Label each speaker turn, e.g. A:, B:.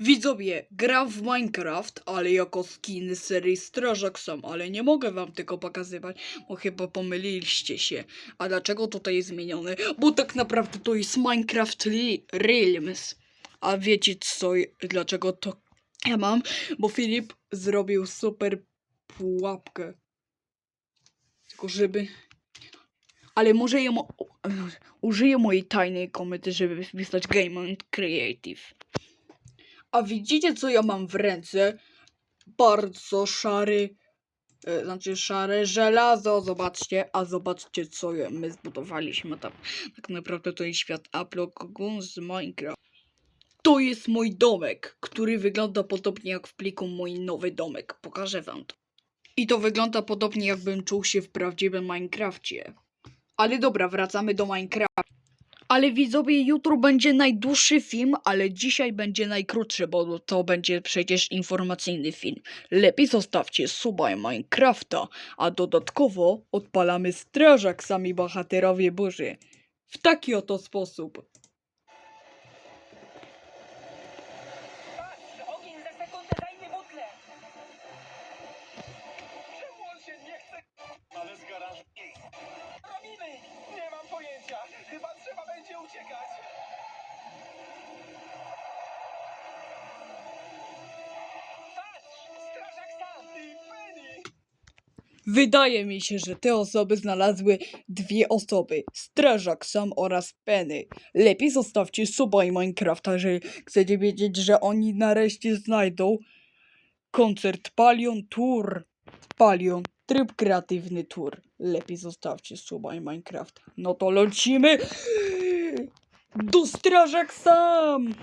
A: Widzowie, gram w Minecraft, ale jako skin z serii Strażak Sam, ale nie mogę wam tego pokazywać, bo chyba pomyliliście się. A dlaczego tutaj jest zmienione? Bo tak naprawdę to jest Minecraft Realms. A wiecie co, dlaczego to ja mam? Bo Filip zrobił super pułapkę. Tylko żeby... Ale może ją... Użyję mojej tajnej komety, żeby wpisać Game on Creative. A widzicie, co ja mam w ręce? Bardzo szary, e, znaczy szare żelazo, zobaczcie, a zobaczcie, co je- my zbudowaliśmy tam. Tak naprawdę to jest świat Aplogon z Minecraft. To jest mój domek, który wygląda podobnie jak w pliku mój nowy domek. Pokażę wam to. I to wygląda podobnie, jakbym czuł się w prawdziwym Minecrafcie. Ale dobra, wracamy do Minecraft. Ale widzowie, jutro będzie najdłuższy film, ale dzisiaj będzie najkrótszy, bo to będzie przecież informacyjny film. Lepiej zostawcie suba Minecrafta, a dodatkowo odpalamy strażak sami bohaterowie burzy. W taki oto sposób. Wydaje mi się, że te osoby znalazły dwie osoby. Strażak sam oraz Penny. Lepiej zostawcie suba i Minecrafta, jeżeli chcecie wiedzieć, że oni nareszcie znajdą koncert Palion Tour. Palion, tryb kreatywny tour. Lepiej zostawcie suba i Minecrafta. No to lecimy do Strażak sam!